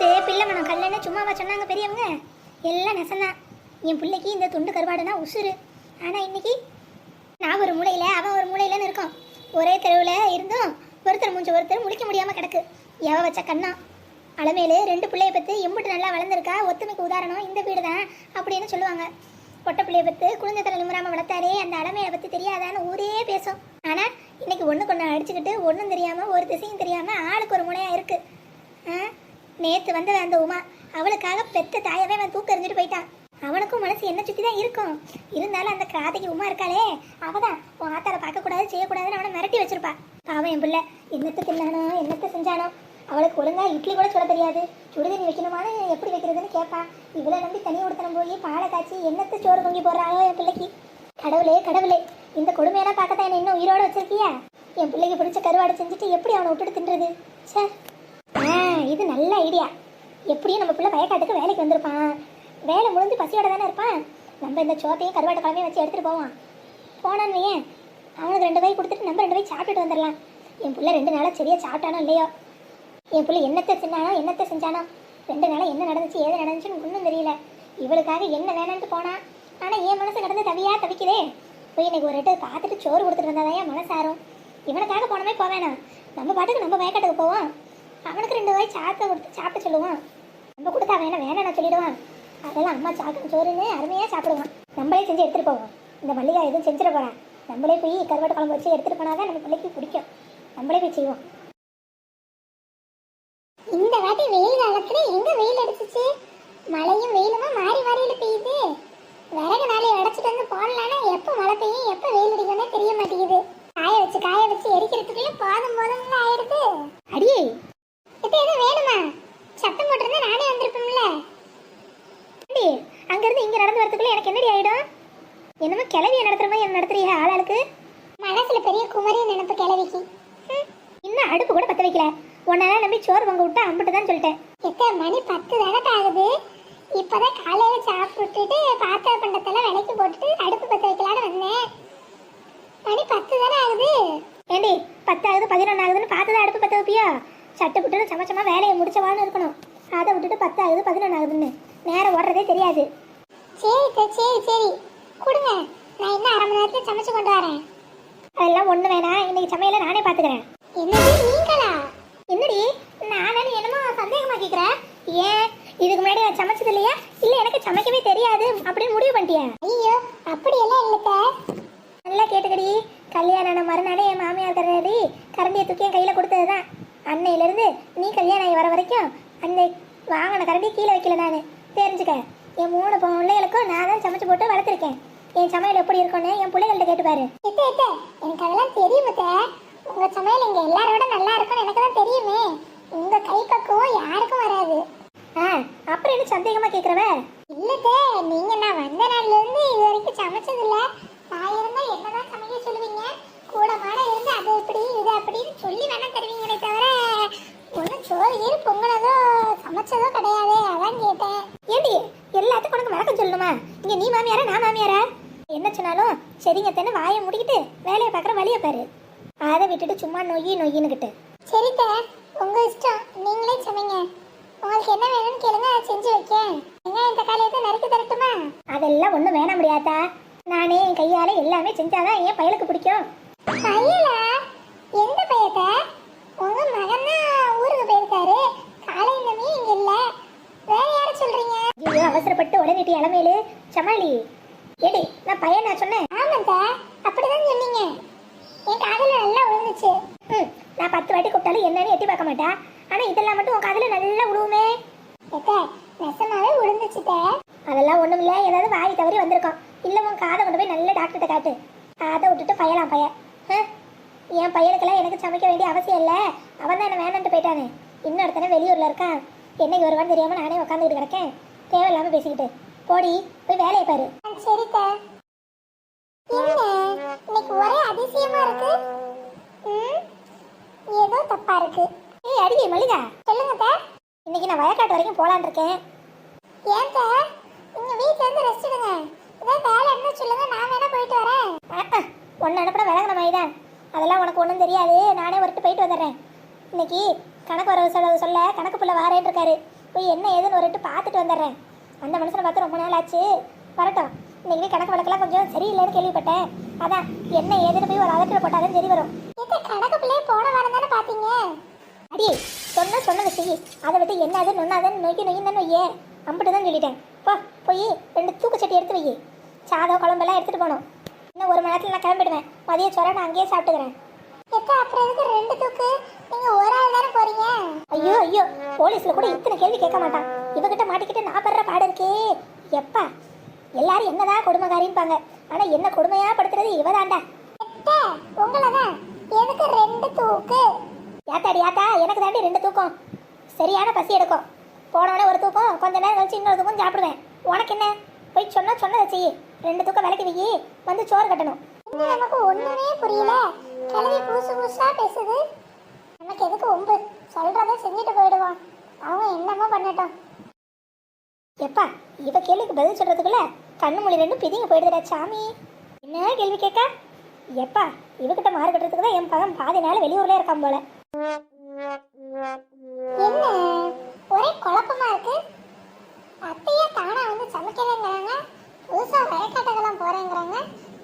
நேத்து பிள்ளை மனம் கல்லன்னு சும்மாவா சொன்னாங்க பெரியவங்க? எல்லாம் நெசந்தான். என் பிள்ளைக்கு இந்த துண்டு கருவாடுனா உசுரு ஆனால் இன்னைக்கு நான் ஒரு மூலையில் அவன் ஒரு மூலையிலன்னு இருக்கோம். ஒரே தெருவில் இருந்தும் ஒருத்தர் மூஞ்சி ஒருத்தர் முடிக்க முடியாமல் கிடக்கு. எவ வச்ச கண்ணா? அலமேலு ரெண்டு பிள்ளைய பத்து எம்பிட்டு நல்லா வளர்ந்துருக்கா ஒத்துமைக்கு உதாரணம் இந்த வீடு தான் அப்படின்னு சொல்லுவாங்க. பொட்டை பிள்ளைய பத்து குழந்தை தலை நிமிராம வளர்த்தாரே அந்த அலமையை பற்றி தெரியாதான்னு ஊரே பேசும். ஆனால் இன்னைக்கு ஒன்று கொண்டு அடிச்சுக்கிட்டு ஒன்றும் தெரியாமல் ஒரு திசையும் தெரியாமல் ஆளுக்கு ஒரு முனையா இருக்குது நேற்று வந்தது அந்த உமா அவளுக்காக பெத்த தாயவே அவன் தூக்க எறிஞ்சிட்டு போயிட்டான். அவனுக்கும் மனசு என்ன சுற்றி தான் இருக்கும். இருந்தாலும் அந்த கிராதைக்கு உமா இருக்காளே அவதான் உன் ஆத்தார பார்க்கக்கூடாது செய்யக்கூடாதுன்னு அவனை மிரட்டி வச்சிருப்பா. பாவம் என் பிள்ளை என்னத்தை தின்னானோ என்னத்தை செஞ்சானோ. அவளுக்கு ஒழுங்கா இட்லி கூட சுட தெரியாது. சுடுதண்ணி வைக்கணுமான்னு எப்படி வைக்கிறதுன்னு கேட்பா இவளை நம்பி தனி உடுத்தனம் போய் பாலை காய்ச்சி என்னத்தை சோறு பொங்கி போடுறாளோ என் பிள்ளைக்கு. கடவுளே கடவுளே இந்த கொடுமையெல்லாம் பார்க்கத்தான் என்ன இன்னும் உயிரோட வச்சிருக்கியா? என் பிள்ளைக்கு பிடிச்ச கருவாடை செஞ்சுட்டு எப்படி அவனை விட்டுட்டு தின்றது? சே நல்ல ஐடியா எப்படியும் நம்ம பிள்ளை வயக்காட்டுக்கு வேலைக்கு வந்திருப்பான். வேலை முடிஞ்சு பசியோட தானே இருப்பான். நம்ம இந்த சோத்தையும் கருவாட்டு கிழமையும் வச்சு எடுத்துகிட்டு போவான். போனான்னு ஏன் அவனுக்கு ரெண்டு வாய் கொடுத்துட்டு நம்ம ரெண்டு வாய் சாப்பிட்டுட்டு வந்துடலாம். என் பிள்ளை ரெண்டு நாளாக சரியாக சாப்பிட்டானோ இல்லையோ? என் பிள்ளை என்னத்தை செஞ்சானோ என்னத்தை செஞ்சானோ? ரெண்டு நாளாக என்ன நடந்துச்சு ஏது நடந்துச்சுன்னு ஒன்றும் தெரியல. இவளுக்காக என்ன வேணான்ட்டு போனான் ஆனால் என் மனசு நடந்து தவியா தவிக்குதே. போய் இன்னைக்கு ஒரு ரெட்டு பார்த்துட்டு சோறு கொடுத்துட்டு வந்தாதான் என் மனசாரும் இவனுக்காக போனமே போவேணாம். நம்ம பாட்டுக்கு நம்ம வயக்காட்டுக்கு போவோம். அவனுக்கு ரெண்டு வாய் சாத்தை கொடுத்து சாப்பிட சொல்லுவான். நம்ம கொடுத்தா வேணாம் வேணாம் சொல்லிடுவான். அதெல்லாம் அம்மா சாக்கம் சோறுன்னு அருமையாக சாப்பிடுவான். நம்மளே செஞ்சு எடுத்துகிட்டு போவோம். இந்த மல்லிகா எதுவும் செஞ்சிட போகிறான் நம்மளே போய் கருவாட்டு குழம்பு வச்சு எடுத்துகிட்டு போனால் தான் நம்ம பிள்ளைக்கு பிடிக்கும். நம்மளே போய் செய்வோம். இந்த வாட்டி வெயில் காலத்துல எங்க வெயில் அடிச்சிச்சு? மழையும் வெயிலுமா மாறி மாறியில பெய்யுது. விறகு நாளை அடைச்சிட்டு வந்து போடலான்னா எப்போ மழை பெய்யும் எப்போ வெயில் அடிக்கணும்னே தெரிய மாட்டேங்குது. காய வச்சு காய வச்சு எரிக்கிறதுக்குள்ள போதும் போதும்னு ஆயிடுது. அடியே இப்போ எதுவும் வேணுமா? சத்தம் போட்டிருந்தா நானே வந்திருப்பேன்ல. அடி அங்கிருந்து இங்க நடந்து வரதுக்குள்ள எனக்கு என்னடி ஆயிடும்? என்னமோ கிளவிய நடத்துற மாதிரி என்ன நடத்துறீங்க ஆளாளுக்கு? மனசுல பெரிய குமரி நினைப்பு கிளவிக்கு. இன்னும் அடுப்பு கூட பத்த வைக்கல. உன்னால நம்பி சோறு பொங்க விட்டா அம்பிட்டு தான் சொல்லிட்டேன். எத்த மணி பத்து தானே ஆகுது. இப்பதான் காலையில சாப்பிட்டுட்டு பாத்திர பண்டத்தெல்லாம் விலைக்கு போட்டுட்டு அடுப்பு பத்த வைக்கலான்னு வந்தேன். மணி பத்து தானே ஆகுது. ஏண்டி பத்து ஆகுது பதினொன்று ஆகுதுன்னு பார்த்து தான் அடுப்பு பத்த வைப்பியா? சட்டு புட்டுன்னு சமச்சமா வேலையை முடிச்சவான்னு இருக்கணும். அதை விட்டுட்டு பத்து ஆகுது பதினொன்று ஆகுதுன்னு. நேரம் ஓடுறதே தெரியாது. சரி சரி சரி கொடுங்க. நான் இன்னும் அரை மணி நேரத்தில் சமைச்சு கொண்டு வரேன். அதெல்லாம் ஒண்ணு வேணாம். இன்னைக்கு சமையல நானே பாத்துக்கிறேன் என்னடி நீங்களா? என்னடி? நானே என்னமோ சந்தேகமா கேக்குறேன் ஏன்? இதுக்கு முன்னாடி நான் சமைச்சது இல்லையா? இல்ல எனக்கு சமைக்கவே தெரியாது. அப்படின்னு முடிவு பண்ணிட்டியா ஐயோ அப்படி எல்லாம் இல்லத்த நல்லா கேட்டுக்கடி கல்யாணம் ஆன மறுநாளே என் மாமியார் கரடி கரண்டியை தூக்கி என் கையில கொடுத்ததுதான் அன்னையில இருந்து நீ கல்யாணம் ஆகி வர வரைக்கும் அந்த வாங்கின கரண்டி கீழே வைக்கல நான். தெரிஞ்சுக்க. என் மூணு பிள்ளைகளுக்கும் நான் தான் சமைச்சு போட்டு வளர்த்துருக்கேன். என் சமையல் எப்படி இருக்கும்னு என் பிள்ளைகள்ட்ட கேட்டு பாரு. எனக்கு அதெல்லாம் தெரியும் உங்க சமையல் இங்க எல்லாரோட நல்லா இருக்கும்னு எனக்கு தான் தெரியுமே. உங்க கைப்பக்குவம் யாருக்கும் வராது. ஆ அப்புறம் என்ன சந்தேகமா கேக்குறவ? இல்லத்தே நீங்க நான் வந்த நாள்ல இருந்து இது வரைக்கும் சமைச்சது இல்ல நான் இருந்தா என்னதான் சமைக்க சொல்லுவீங்க கூட மாட இருந்து அது இப்படி இது அப்படின்னு சொல்லி வேணா தருவீங்களே தவிர ஒன்றும் சோறு கீறு பொங்கினதோ சமைச்சதோ கிடையாது அதான் கேட்டேன் ஏண்டி எல்லாத்துக்கும் உனக்கு வழக்கம் சொல்லணுமா இங்க நீ மாமியாரா நான் மாமியாரா என்ன சொன்னாலும் சரிங்க தானே வாயை முடிக்கிட்டு வேலையை பார்க்குற வழியை பாரு. அதை விட்டுட்டு சும்மா நொய்யி நொய்யின்னுக்கிட்டு சரித்த உங்க இஷ்டம். நீங்களே சமைங்க உங்களுக்கு என்ன வேணும்னு கேளுங்க அதை செஞ்சு வைக்கேன். வெங்காயம் தக்காளியத்தை நறுக்கி தரட்டுமா? அதெல்லாம் ஒன்றும் வேணாம் முடியாதா? நானே என் கையால எல்லாமே செஞ்சாதான் என் பயலுக்கு பிடிக்கும். பையலா? எந்த பையத்த? உங்க மகன் தான் ஊருக்கு போயிருக்காரு. காலையிலமே இங்க இல்ல. வேற யார சொல்றீங்க? ஐயோ அவசரப்பட்டு உடனே இளமையில சமாளி. ஏடி நான் பையன் நான் சொன்னேன் ஆமாத்தா அப்படிதான் சொன்னீங்க என் காதுல நல்லா விழுந்துச்சு ம் நான் என்னன்னு எட்டி பார்க்க மாட்டா? ஆனா இதெல்லாம் மட்டும் உன் காதுல நல்லா விழுவுமே எத்த நெசமாவே விழுந்துச்சுட்ட அதெல்லாம் ஒண்ணும் இல்ல ஏதாவது வாய் தவறி வந்திருக்கோம். இல்ல உன் காதை கொண்டு போய் நல்ல டாக்டர்கிட்ட காட்டு அதை விட்டுட்டு பையலாம் பையன்? என் பையனுக்கெல்லாம் எனக்கு சமைக்க வேண்டிய அவசியம் இல்லை. அவன் தான் என்ன வேணான்ட்டு போயிட்டானே. இன்னொருத்தனை வெளியூர்ல இருக்கான். என்னைக்கு வருவான்னு தெரியாம நானே உட்காந்துக்கிட்டு கிடக்கேன். தேவையில்லாம பேசிக்கிட்டு. போடி போய் வேலையை பாரு. சரிக்கா என்ன? இன்னைக்கு ஒரே அதிசயமா இருக்கு. ஏதோ தப்பா இருக்கு. ஏய் அடியே மல்லிகா சொல்லுங்க இன்னைக்கு நான் வயக்காட்டு வரைக்கும் போலான் இருக்கேன். ஏன் நீங்க வீட்ல இருந்து ரெஸ்ட் எடுங்க. ஏதாவது வேலை இருந்தா சொல்லுங்க நான் வேணா போயிட்டு வரேன். ஒன்னு அனுப்பின விலகின மாதிரி தான் அதெல்லாம் உனக்கு ஒன்றும் தெரியாது. நானே ஒருட்டு போயிட்டு வந்துடுறேன். இன்னைக்கு கணக்கு வரவு செலவு சொல்ல கணக்கு புள்ள வாரேன் இருக்காரு. போய் என்ன ஏதுன்னு ஒரு பார்த்துட்டு வந்துடுறேன். அந்த மனுஷனை பார்த்து ரொம்ப நாள் ஆச்சு. வரட்டும். இன்னைக்கு கணக்கு வழக்கெல்லாம் கொஞ்சம் சரியில்லைன்னு கேள்விப்பட்டேன். அதான் என்ன ஏதுன்னு போய் ஒரு அதட்டில் போட்டாலும் சரி வரும். இந்த கணக்கு பிள்ளைய போன வாரம் பாத்தீங்க. அடியே சொன்ன சொன்னதை செய் அதை விட்டு என்னது நொன்னாதன்னு நொய்க்கு நொய்யுன்னு வையே அம்பிட்டு தான் சொல்லிட்டேன். போ போய் ரெண்டு தூக்குச்சட்டி எடுத்து வை சாதம் குழம்பெல்லாம் எடுத்துட்டு போகணும். இன்னும் ஒரு மணி நேரத்தில் நான் கிளம்பிடுவேன். மதிய சோற நான் அங்கேயே சாப்பிட்டுக்கிறேன். எத்த அப்புறம் எதுக்கு ரெண்டு தூக்கு? நீங்க ஒரு ஆள் தானே போறீங்க? ஐயோ ஐயோ போலீஸ்ல கூட இத்தனை கேள்வி கேட்க மாட்டான். இவகிட்ட மாட்டிக்கிட்டு நான் படுற பாடு இருக்கே. எப்பா எல்லாரும் என்னதான் கொடுமைக்காரின்பாங்க. ஆனா என்ன கொடுமையா படுத்துறது இவதாண்டா. எத்த உங்களை தான் எதுக்கு ரெண்டு தூக்கு? யாத்தாடி யாத்தா எனக்கு தாண்டி ரெண்டு தூக்கம். சரியான பசி எடுக்கும். போனவனே ஒரு தூக்கம் கொஞ்ச நேரம் கழிச்சு இன்னொரு தூக்கம் சாப்பிடுவேன். உனக்கு என்ன? போய் சொன்னா சொன்னதை செய்யி ரெண்டு தூக்கம் விளக்கி வை. வந்து சோறு கட்டணும். இன்னும் நமக்கு ஒண்ணுமே புரியல. கிளவி புதுசு புதுசா பேசுது. நமக்கு எதுக்கு ஒம்பு? சொல்றதை செஞ்சுட்டு போயிடுவோம். அவங்க என்னமோ பண்ணட்டும். எப்பா இவ கேள்விக்கு பதில் சொல்றதுக்குள்ள கண்ணு மொழி ரெண்டும் பிதிங்க போயிடுதுடா சாமி. என்ன கேள்வி கேட்க? எப்பா இவகிட்ட மாறு கட்டுறதுக்கு தான் என் பகன் பாதி நாள் வெளியூர்ல இருக்கான் போல. என்ன ஒரே குழப்பமா இருக்கு. அத்தையே தானா வந்து சமைக்கலைங்கிறாங்க புதுசா வயக்காட்டுக்கெல்லாம் போறேங்கிறாங்க.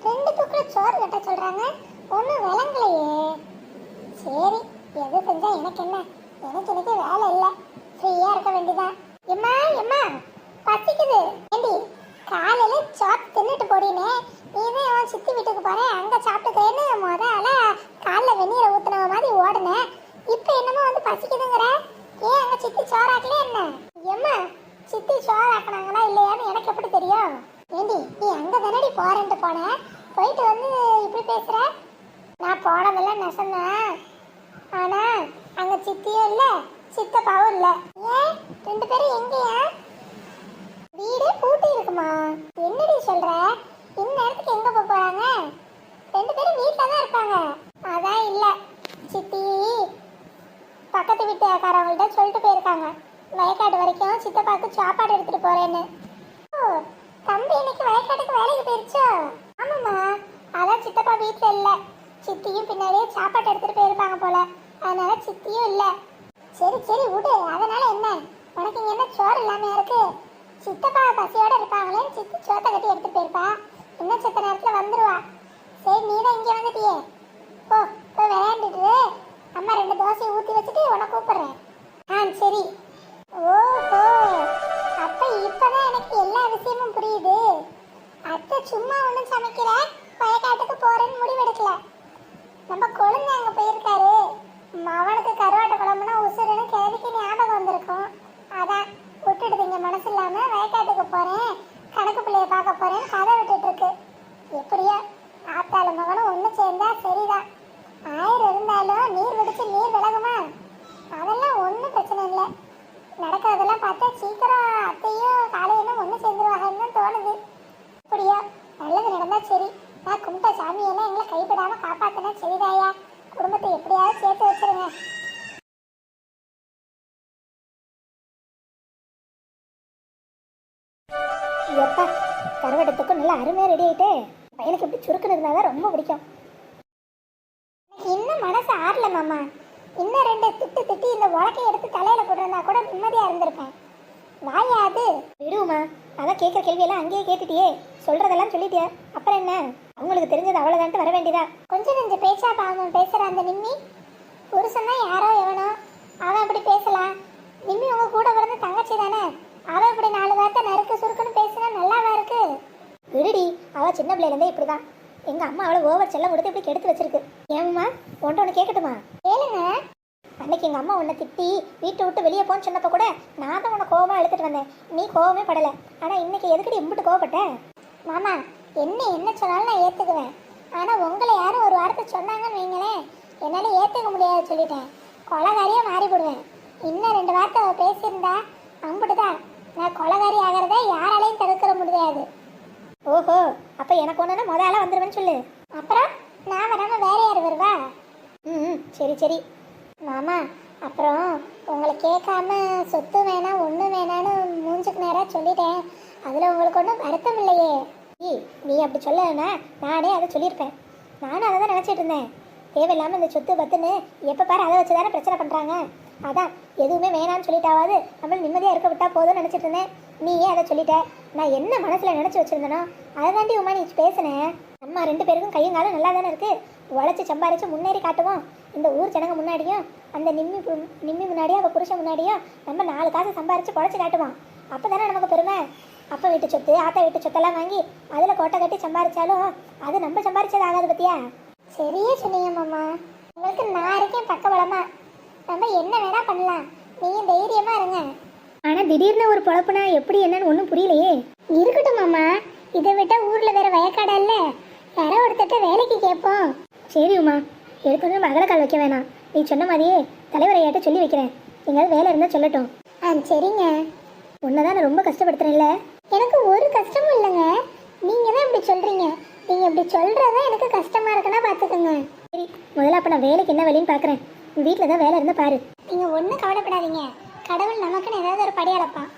ரெண்டு தூக்குல சோறு கட்ட சொல்றாங்க. ஒன்றும் விளங்கலையே. சரி எது செஞ்சா எனக்கு என்ன? எனக்கு எனக்கு வேலை இல்லை. ஃப்ரீயா இருக்க வேண்டியதான் எம்மா எம்மா பசிக்குது. ஏண்டி காலையில சாப் தின்னுட்டு போடினே நீ அவன் சித்தி வீட்டுக்கு போறேன் அங்க சாப்பிட்டுக்கிறேன்னு முதல்ல காலைல வெந்நீரை ஊத்துனவ மாதிரி ஓடுனேன் இப்போ என்னமோ வந்து பசிக்குதுங்கிற? ஏன் அங்க சித்தி சோறாக்கல என்ன? எம்மா சித்தி சோறாக்குனாங்களா இல்லையான்னு எனக்கு எப்படி தெரியும்? ஏண்டி நீ அங்க தானடி போறேன்ட்டு போன? போயிட்டு வந்து இப்படி பேசுற? நான் போனதெல்லாம் நெசந்தான் ஆனா அங்க சித்தியும் இல்ல சித்தப்பாவும் இல்ல. ஏன்? ரெண்டு பேரும் எங்கயா? வீடே பூட்டி இருக்குமா? என்னடி சொல்ற? இந்நேரத்துக்கு எங்க போக போறாங்க? ரெண்டு பேரும் வீட்டில் தான் இருப்பாங்க. அதான் இல்ல. சித்தி பக்கத்து வீட்டுக்காரவங்கள்ட்ட சொல்லிட்டு போயிருக்காங்க. வயக்காடு வரைக்கும் சித்தப்பாக்கு சாப்பாடு எடுத்துட்டு போறேன்னு. ஓ தம்பி இன்னைக்கு வயக்காட்டுக்கு வேலைக்கு போயிருச்சோ? ஆமாம்மா. அதான் சித்தப்பா வீட்டில் இல்லை. சித்தியும் பின்னாடியே சாப்பாடு எடுத்துட்டு போயிருப்பாங்க போல. அதனால சித்தியும் இல்லை. சரி சரி விடு. அதனால என்ன? உனக்கு இங்க என்ன சோறு இல்லாம இருக்கு? சித்தப்பா பசியோட இருப்பாங்களே சித்தி சோத்தை கட்டி எடுத்துட்டு போயிருப்பா. இன்னும் சித்த நேரத்துல வந்துருவா. சரி நீ தான் இங்க வந்துட்டியே. போ போய் விளையாண்டுட்டு அம்மா ரெண்டு தோசையை ஊத்தி வச்சுட்டு உன்னை கூப்பிடுறேன். ஆ சரி. ஓஹோ. அப்ப இப்பதான் எனக்கு எல்லா விஷயமும் புரியுது. அத்தை சும்மா ஒன்றும் சமைக்கிற வயக்காட்டுக்கு போறேன்னு முடிவெடுக்கல. நம்ம கொழுந்து அங்க போய் அவனுக்கு கருவாட்டு குழம்புனா உசுருன்னு கிழவிக்கு ஞாபகம் வந்திருக்கும் அதான் விட்டுடுதுங்க மனசு இல்லாம வயக்காட்டுக்கு போறேன் கணக்கு பிள்ளைய பார்க்க போறேன்னு கதை விட்டுட்டு இருக்கு எப்படியோ ஆத்தாள மகனும் ஒண்ணு சேர்ந்தா சரிதான் ஆயிரம் இருந்தாலும் நீர் வெடிச்சு நீர் விலகுமா அதெல்லாம் ஒன்றும் பிரச்சனை இல்லை நடக்கிறதெல்லாம் பார்த்தா சீக்கிரம் அத்தையும் காலையிலும் ஒன்று சேர்ந்துருவாங்கன்னு தான் தோணுது அப்படியா நல்லது நடந்தா சரி நான் கும்பிட்ட சாமியெல்லாம் எங்களை கைவிடாம காப்பாத்தினா சரிதாயா குடும்பத்தை எப்படியாவது சேர்த்து வச்சிருங்க எப்பா கருவட்டத்துக்கும் நல்லா அருமையாக ரெடி ஆயிட்டே பையனுக்கு மாமாவை ரொம்ப பிடிக்கும். எனக்கு இன்னும் மனசு ஆறல மாமா. இன்னும் ரெண்டு திட்டு திட்டி இந்த உலக்கை எடுத்து தலையில போட்டிருந்தா கூட நிம்மதியா இருந்திருப்பேன். வாயாது விடுமா அதான் கேட்குற கேள்வியெல்லாம் அங்கேயே கேட்டுட்டியே. சொல்றதெல்லாம் சொல்லிட்டியே? அப்புறம் என்ன? அவங்களுக்கு தெரிஞ்சது அவ்வளோதான்ட்டு வர வேண்டியதா? கொஞ்சம் கொஞ்சம் பேச்சா பாவம் பேசுற அந்த நிம்மி? புருஷன் தான் யாரோ எவனோ? அவன் அப்படி பேசலாம். நிம்மி உங்க கூட பிறந்த தங்கச்சி தானே? அவன் இப்படி நாலு வார்த்தை நறுக்கு சுருக்குன்னு பேசினா நல்லாவா இருக்கு? விடுடி. அவ சின்ன பிள்ளையிலேருந்தே இப்படி தான் எங்கள் அம்மா அவளை ஓவர் செல்லம் கொடுத்து இப்படி கெடுத்து வச்சிருக்கு. ஏம்மா ஒன்று ஒன்று கேட்கட்டுமா? கேளுங்க. அன்னைக்கு எங்கள் அம்மா உன்னை திட்டி வீட்டை விட்டு வெளியே போன்னு சொன்னப்போ கூட நான் தான் உன்னை கோவமாக எடுத்துட்டு வந்தேன். நீ கோவமே படலை. ஆனால் இன்னைக்கு எதுக்கடி எம்பிட்டு கோவப்பட்ட? மாமா என்ன என்ன சொன்னாலும் நான் ஏத்துக்குவேன். ஆனா உங்களை யாரும் ஒரு வார்த்தை சொன்னாங்கன்னு வைங்களேன். என்னால ஏத்துக்க முடியாது சொல்லிட்டேன். கொலகாரியா மாறி போடுவேன் இன்னும் ரெண்டு வார்த்தை அவ பேசியிருந்தா அம்புட்டுதான் நான் கொலகாரி ஆகிறத யாராலையும் தடுக்கிற முடியாது. ஓஹோ அப்போ எனக்கு ஒன்றுனா முத ஆளாக வந்துடுவேன்னு சொல்லு. அப்புறம் நான் வராம வேற யார் வருவா? ம் சரி சரி. மாமா அப்புறம் உங்களை கேட்காம சொத்து வேணாம் ஒன்று வேணான்னு மூஞ்சுக்கு நேராக சொல்லிட்டேன். அதில் உங்களுக்கு ஒன்றும் வருத்தம் இல்லையே. ஈ நீ அப்படி சொல்லலைன்னா நானே அதை சொல்லியிருப்பேன். நானும் அதை தான் நினச்சிட்டு இருந்தேன். தேவையில்லாமல் இந்த சொத்து பத்துன்னு எப்போ பாரு அதை வச்சு தானே பிரச்சனை பண்ணுறாங்க அதான் எதுவுமே வேணாம்னு சொல்லிட்டாவது நம்மளும் நிம்மதியாக இருக்க விட்டா போதும்னு நினச்சிட்டு இருந்தேன். நீயே அதை சொல்லிட்ட. நான் என்ன மனசில் நினச்சி வச்சிருந்தேனோ அதை தாண்டி உமா நீ பேசினேன் அம்மா ரெண்டு பேருக்கும் கையும் காலம் நல்லா தானே இருக்குது உழைச்சி சம்பாரிச்சு முன்னேறி காட்டுவோம். இந்த ஊர் ஜனங்க முன்னாடியும் அந்த நிம்மி பு- நிம்மி முன்னாடியும் அவள் புருஷன் முன்னாடியும் நம்ம நாலு காசு சம்பாரித்து பொழைச்சி காட்டுவோம். அப்போ தானே நமக்கு பெருமை? அப்பா வீட்டு சொத்து ஆத்தா வீட்டு சொத்தெல்லாம் வாங்கி அதில் கோட்டை கட்டி சம்பாரிச்சாலும் அது நம்ம சம்பாரிச்சது ஆகாது பத்தியா? சரியே சொன்னீங்க மாமா. உங்களுக்கு நான் இருக்கேன் பக்கபலமா. நம்ம என்ன வேணா பண்ணலாம். நீங்கள் தைரியமாக இருங்க. ஆனால் திடீர்னு ஒரு பொழப்புனா எப்படி என்னன்னு ஒன்றும் புரியலையே. இருக்கட்டும் மாமா. இதை விட்டா ஊர்ல வேற வயக்காடா இல்ல யாரோ ஒருத்தட்ட வேலைக்கு கேட்போம். சரி உமா. எடுத்தோடனே மகளக்கால் வைக்க வேணாம். நீ சொன்ன மாதிரியே தலைவரையாட்ட சொல்லி வைக்கிறேன். எங்கேயாவது வேலை இருந்தால் சொல்லட்டும். ஆ சரிங்க. உன்னை தான் நான் ரொம்ப கஷ்டப்படுத்துறேன்ல. எனக்கு ஒரு கஷ்டமும் இல்லைங்க. நீங்க தான் இப்படி சொல்றீங்க. நீங்க இப்படி சொல்றதா எனக்கு கஷ்டமா இருக்குன்னா பாத்துக்கோங்க. சரி முதல்ல அப்போ நான் வேலைக்கு என்ன வேலைன்னு பார்க்குறேன் வீட்டில் தான் வேலை இருந்தால் பாரு. நீங்க ஒண்ணும் கவலைப்படாதீங்க. கடவுள் நமக்குன்னு ஏதாவது ஒரு படி அளப்பான்